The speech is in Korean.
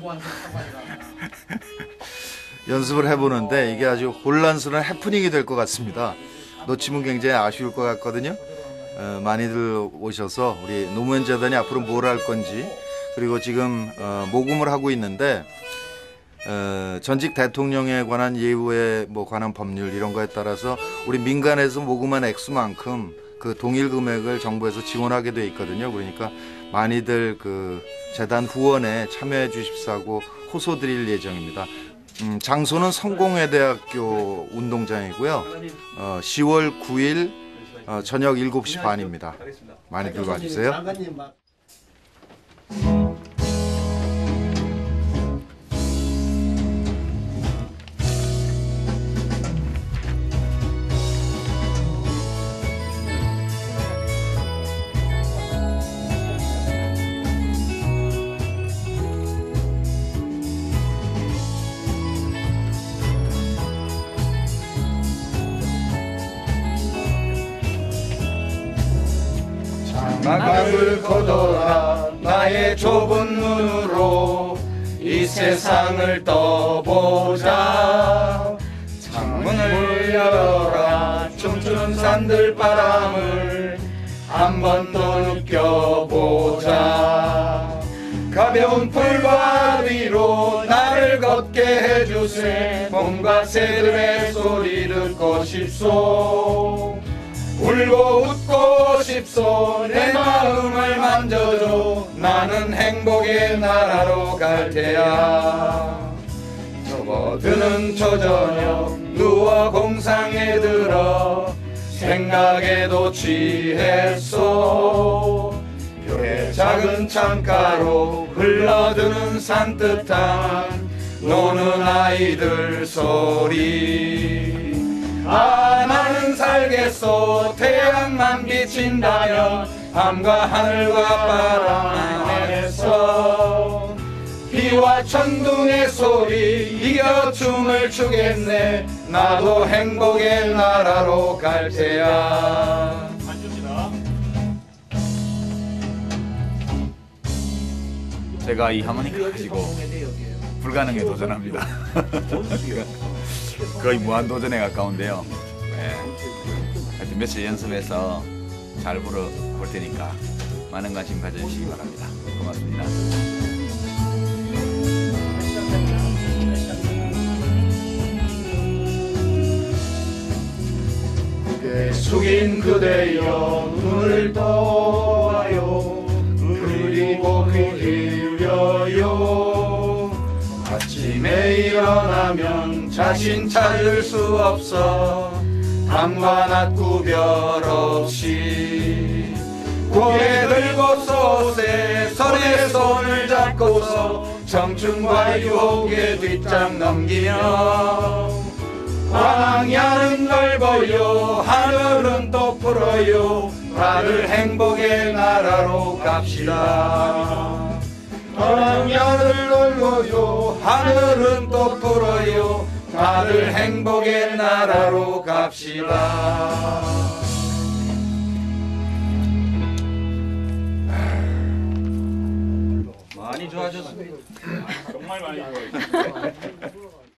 연습을 해보는데 이게 아주 혼란스러운 해프닝이 될 것 같습니다. 놓치면 굉장히 아쉬울 것 같거든요. 어, 많이들 오셔서 우리 노무현 재단이 앞으로 뭘 할 건지 그리고 지금 어, 모금을 하고 있는데 어, 전직 대통령에 관한 예우에 뭐 관한 법률 이런 거에 따라서 우리 민간에서 모금한 액수만큼 그 동일 금액을 정부에서 지원하게 돼 있거든요. 그러니까 많이들 그 재단 후원에 참여해 주십사고 호소 드릴 예정입니다. 음, 장소는 성공회대학교 운동장이고요. 어, 10월 9일 어, 저녁 7시 반입니다. 많이들 와주세요. 장막을 걷어라. 나의 좁은 눈으로 이 세상을 떠보자. 창문을 열어라. 춤추는 산들 바람을 한번또 느껴보자. 가벼운 풀과 위로 나를 걷게 해주세. 봄과 새들의 소리 듣고 싶소 울고 웃고 싶소. 내 마음을 만져줘. 나는 행복의 나라로 갈 테야. 접어드는 초저녁 누워 공상에 들어 생각에도 취했소. 별의 작은 창가로 흘러드는 산뜻한 노는 아이들 소리. 아 살겠소 태양만 비친다면 밤과 하늘과 바람 안에서 비와 천둥의 소리 이겨 춤을 추겠네 나도 행복의 나라로 갈 테야 제가 이 하모니카 가지고 불가능에 도전합니다. 거의 무한 도전에 가까운데요. 네. 며칠 연습해서 잘 불어 볼 테니까 많은 관심 가져주시기 바랍니다. 고맙습니다. 숙인 그대여 눈을 떠봐요 그리고 귀 기울여요 아침에 일어나면 자신 찾을 수 없어 밤과 낮 구별 없이 고개 들고서 새 손에 손을 잡고서 청춘과 유혹의 뒷장 넘기며 광야는 넓어요 하늘은 또 풀어요. 다들 행복의 나라로 갑시다. 광야를 넓어요. 하늘은 또 풀어요 다들 행복의 나라로 갑시다 많이 좋아졌습니다. 정말 많이 좋아졌습니다.